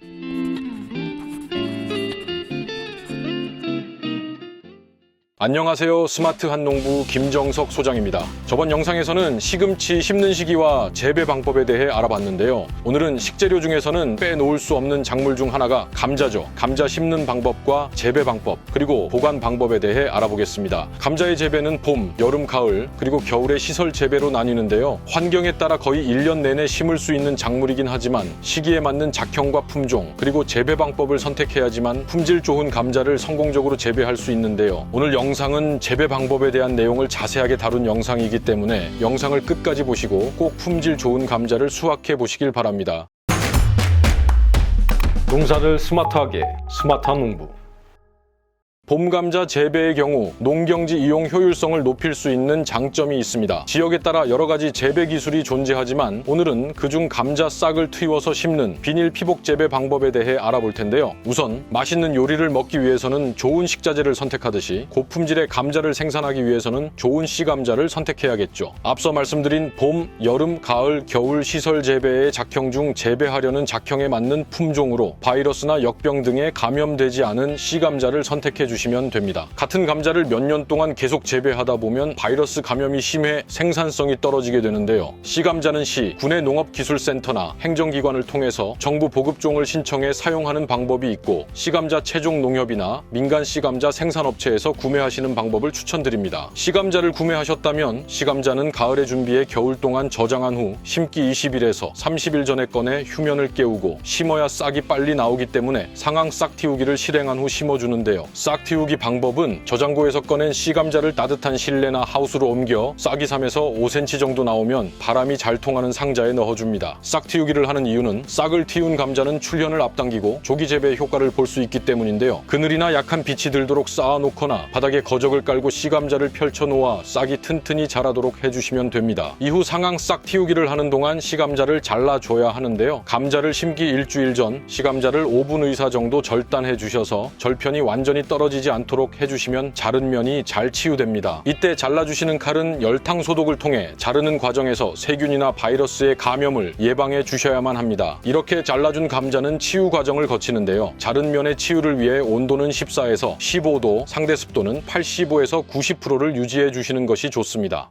Thank you. 안녕하세요. 스마트한 농부 김정석 소장입니다. 저번 영상에서는 시금치 심는 시기와 재배 방법에 대해 알아봤는데요. 오늘은 식재료 중에서는 빼놓을 수 없는 작물 중 하나가 감자죠. 감자 심는 방법과 재배 방법, 그리고 보관 방법에 대해 알아보겠습니다. 감자의 재배는 봄, 여름, 가을, 그리고 겨울의 시설 재배로 나뉘는데요. 환경에 따라 거의 1년 내내 심을 수 있는 작물이긴 하지만 시기에 맞는 작형과 품종, 그리고 재배 방법을 선택해야지만 품질 좋은 감자를 성공적으로 재배할 수 있는데요. 오늘 영 상은 재배 방법에 대한 내용을 자세하게 다룬 영상이기 때문에 영상을 끝까지 보시고 꼭 품질 좋은 감자를 수확해 보시길 바랍니다. 농사를 스마트하게 스마트한 농부 봄 감자 재배의 경우 농경지 이용 효율성을 높일 수 있는 장점이 있습니다. 지역에 따라 여러 가지 재배 기술이 존재하지만 오늘은 그중 감자 싹을 틔워서 심는 비닐 피복 재배 방법에 대해 알아볼 텐데요. 우선 맛있는 요리를 먹기 위해서는 좋은 식자재를 선택하듯이 고품질의 감자를 생산하기 위해서는 좋은 씨 감자를 선택해야겠죠. 앞서 말씀드린 봄, 여름, 가을, 겨울 시설 재배의 작형 중 재배하려는 작형에 맞는 품종으로 바이러스나 역병 등에 감염되지 않은 씨 감자를 선택해 주시 면 됩니다. 같은 감자를 몇 년 동안 계속 재배하다 보면 바이러스 감염이 심해 생산성이 떨어지게 되는데요. 씨 감자는 시, 군의 농업기술센터나 행정기관을 통해서 정부 보급종을 신청해 사용하는 방법이 있고 씨 감자 채종 농협이나 민간 씨 감자 생산업체에서 구매하시는 방법을 추천드립니다. 씨 감자를 구매하셨다면 씨 감자는 가을에 준비해 겨울 동안 저장한 후 심기 20일에서 30일 전에 꺼내 휴면을 깨우고 심어야 싹이 빨리 나오기 때문에 상황 싹 틔우기를 실행한 후 심어주는데요. 싹 틔우기 방법은 저장고에서 꺼낸 씨 감자를 따뜻한 실내나 하우스로 옮겨 싹이 3에서 5cm 정도 나오면 바람이 잘 통하는 상자에 넣어줍니다. 싹 틔우기를 하는 이유는 싹을 틔운 감자는 출현을 앞당기고 조기 재배의 효과를 볼 수 있기 때문인데요. 그늘이나 약한 빛이 들도록 쌓아놓거나 바닥에 거적을 깔고 씨 감자를 펼쳐 놓아 싹이 튼튼히 자라도록 해주시면 됩니다. 이후 상황 싹 틔우기를 하는 동안 씨 감자를 잘라줘야 하는데요. 감자를 심기 일주일 전 씨 감자를 5분 의사 정도 절단해 주셔서 절편이 완전히 떨어지 지 않도록 해주시면 자른 면이 잘 치유됩니다. 이때 잘라주시는 칼은 열탕 소독을 통해 자르는 과정에서 세균이나 바이러스의 감염을 예방해 주셔야만 합니다. 이렇게 잘라준 감자는 치유 과정을 거치는데요. 자른 면의 치유를 위해 온도는 14에서 15도, 상대 습도는 85에서 90%를 유지해 주시는 것이 좋습니다.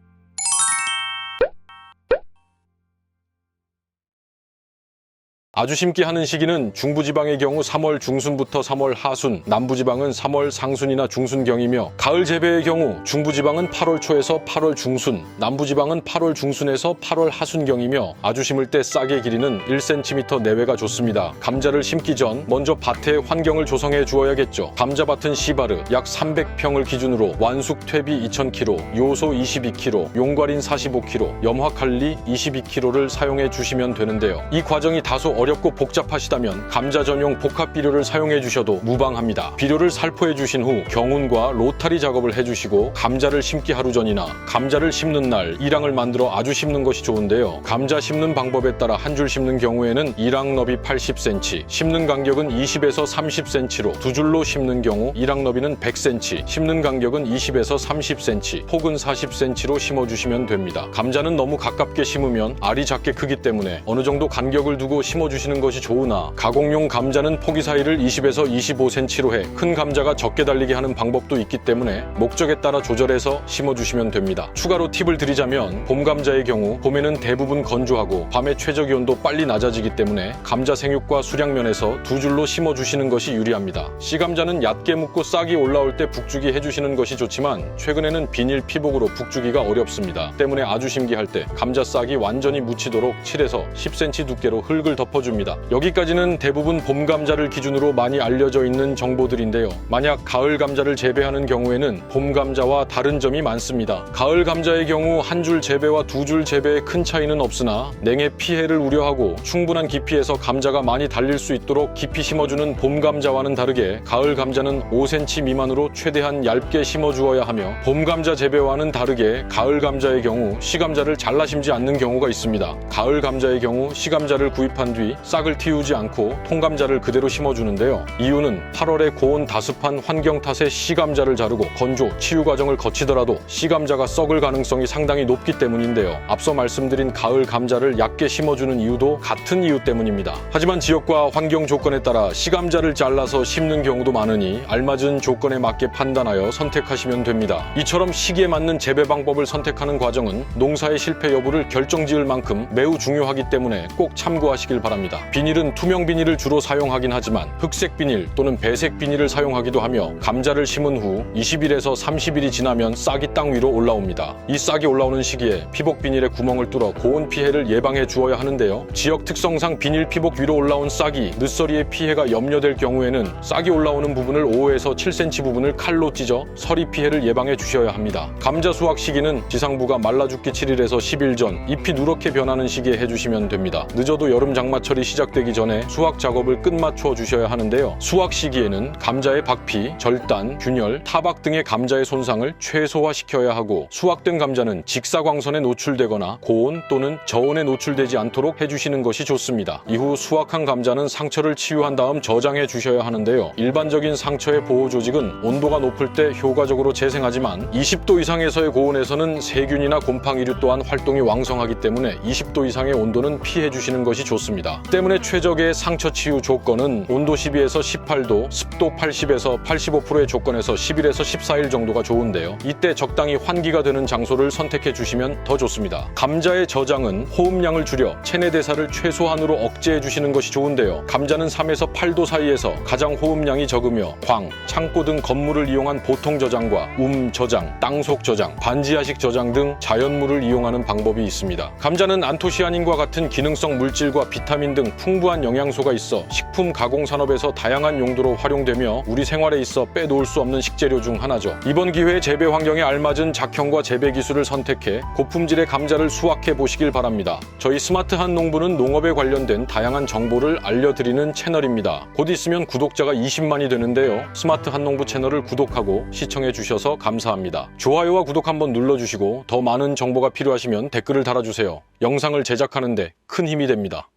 아주 심기 하는 시기는 중부지방의 경우 3월 중순부터 3월 하순, 남부지방은 3월 상순이나 중순경이며 가을 재배의 경우 중부지방은 8월 초에서 8월 중순, 남부지방은 8월 중순에서 8월 하순경이며 아주 심을 때 싹의 길이는 1cm 내외가 좋습니다. 감자를 심기 전 먼저 밭의 환경을 조성해 주어야겠죠. 감자밭은 시바르 약 300평을 기준으로 완숙 퇴비 2000kg, 요소 22kg, 용과린 45kg, 염화칼리 22kg를 사용해 주시면 되는데요. 이 과정이 다소 어렵고 복잡하시다면 감자 전용 복합 비료를 사용해 주셔도 무방합니다. 비료를 살포해 주신 후 경운과 로타리 작업을 해 주시고 감자를 심기 하루 전이나 감자를 심는 날 이랑을 만들어 아주 심는 것이 좋은데요. 감자 심는 방법에 따라 한 줄 심는 경우에는 이랑 너비 80cm, 심는 간격은 20에서 30cm로 두 줄로 심는 경우 이랑 너비는 100cm, 심는 간격은 20에서 30cm, 폭은 40cm로 심어 주시면 됩니다. 감자는 너무 가깝게 심으면 알이 작게 크기 때문에 어느 정도 간격을 두고 심어 주시 는 것이 좋으나 가공용 감자는 포기 사이를 20에서 25cm로 해 큰 감자가 적게 달리게 하는 방법도 있기 때문에 목적에 따라 조절해서 심어 주시면 됩니다. 추가로 팁을 드리자면 봄 감자의 경우 봄에는 대부분 건조하고 밤의 최저 기온도 빨리 낮아지기 때문에 감자 생육과 수량 면에서 두 줄로 심어 주시는 것이 유리합니다. 씨 감자는 얕게 묶고 싹이 올라올 때 북주기 해주시는 것이 좋지만 최근에는 비닐 피복으로 북주기가 어렵습니다. 때문에 아주 심기할 때 감자 싹이 완전히 묻히도록 7에서 10cm 두께로 흙을 덮어 줍니다. 여기까지는 대부분 봄 감자를 기준으로 많이 알려져 있는 정보들인데요. 만약 가을 감자를 재배하는 경우에는 봄 감자와 다른 점이 많습니다. 가을 감자의 경우 한 줄 재배와 두 줄 재배에 큰 차이는 없으나 냉해 피해를 우려하고 충분한 깊이에서 감자가 많이 달릴 수 있도록 깊이 심어주는 봄 감자와는 다르게 가을 감자는 5cm 미만으로 최대한 얇게 심어주어야 하며 봄 감자 재배와는 다르게 가을 감자의 경우 씨 감자를 잘라 심지 않는 경우가 있습니다. 가을 감자의 경우 씨 감자를 구입한 뒤씨 싹을 틔우지 않고 통감자를 그대로 심어주는데요. 이유는 8월에 고온 다습한 환경 탓에 씨감자를 자르고 건조, 치유 과정을 거치더라도 씨감자가 썩을 가능성이 상당히 높기 때문인데요. 앞서 말씀드린 가을 감자를 얕게 심어주는 이유도 같은 이유 때문입니다. 하지만 지역과 환경 조건에 따라 씨감자를 잘라서 심는 경우도 많으니 알맞은 조건에 맞게 판단하여 선택하시면 됩니다. 이처럼 시기에 맞는 재배 방법을 선택하는 과정은 농사의 실패 여부를 결정지을 만큼 매우 중요하기 때문에 꼭 참고하시길 바랍니다. 비닐은 투명 비닐을 주로 사용하긴 하지만 흑색 비닐 또는 배색 비닐을 사용하기도 하며 감자를 심은 후 20일에서 30일이 지나면 싹이 땅 위로 올라옵니다. 이 싹이 올라오는 시기에 피복 비닐에 구멍을 뚫어 고온 피해를 예방해 주어야 하는데요. 지역 특성상 비닐 피복 위로 올라온 싹이 늦서리에 피해가 염려될 경우에는 싹이 올라오는 부분을 5에서 7cm 부분을 칼로 찢어 서리 피해를 예방해 주셔야 합니다. 감자 수확 시기는 지상부가 말라 죽기 7일에서 10일 전 잎이 누렇게 변하는 시기에 해주시면 됩니다. 늦어도 여름 장마철 이 시작되기 전에 수확 작업을 끝마쳐 주셔야 하는데요. 수확 시기에는 감자의 박피, 절단, 균열, 타박 등의 감자의 손상을 최소화시켜야 하고 수확된 감자는 직사광선에 노출되거나 고온 또는 저온에 노출되지 않도록 해주시는 것이 좋습니다. 이후 수확한 감자는 상처를 치유한 다음 저장해 주셔야 하는데요. 일반적인 상처의 보호 조직은 온도가 높을 때 효과적으로 재생하지만 20도 이상에서의 고온에서는 세균이나 곰팡이류 또한 활동이 왕성하기 때문에 20도 이상의 온도는 피해 주시는 것이 좋습니다. 때문에 최적의 상처 치유 조건은 온도 12에서 18도, 습도 80에서 85%의 조건에서 10일에서 14일 정도가 좋은데요. 이때 적당히 환기가 되는 장소를 선택해 주시면 더 좋습니다. 감자의 저장은 호흡량을 줄여 체내 대사를 최소한으로 억제해 주시는 것이 좋은데요. 감자는 3에서 8도 사이에서 가장 호흡량이 적으며 광, 창고 등 건물을 이용한 보통 저장과 움 저장, 땅속 저장, 반지하식 저장 등 자연물을 이용하는 방법이 있습니다. 감자는 안토시아닌과 같은 기능성 물질과 비타민 등 풍부한 영양소가 있어 식품 가공 산업에서 다양한 용도로 활용되며 우리 생활에 있어 빼놓을 수 없는 식재료 중 하나죠. 이번 기회에 재배 환경에 알맞은 작형과 재배 기술을 선택해 고품질의 감자를 수확해 보시길 바랍니다. 저희 스마트한 농부는 농업에 관련된 다양한 정보를 알려드리는 채널입니다. 곧 있으면 구독자가 20만이 되는데요. 스마트한 농부 채널을 구독하고 시청해 주셔서 감사합니다. 좋아요와 구독 한번 눌러주시고 더 많은 정보가 필요하시면 댓글을 달아주세요. 영상을 제작하는데 큰 힘이 됩니다.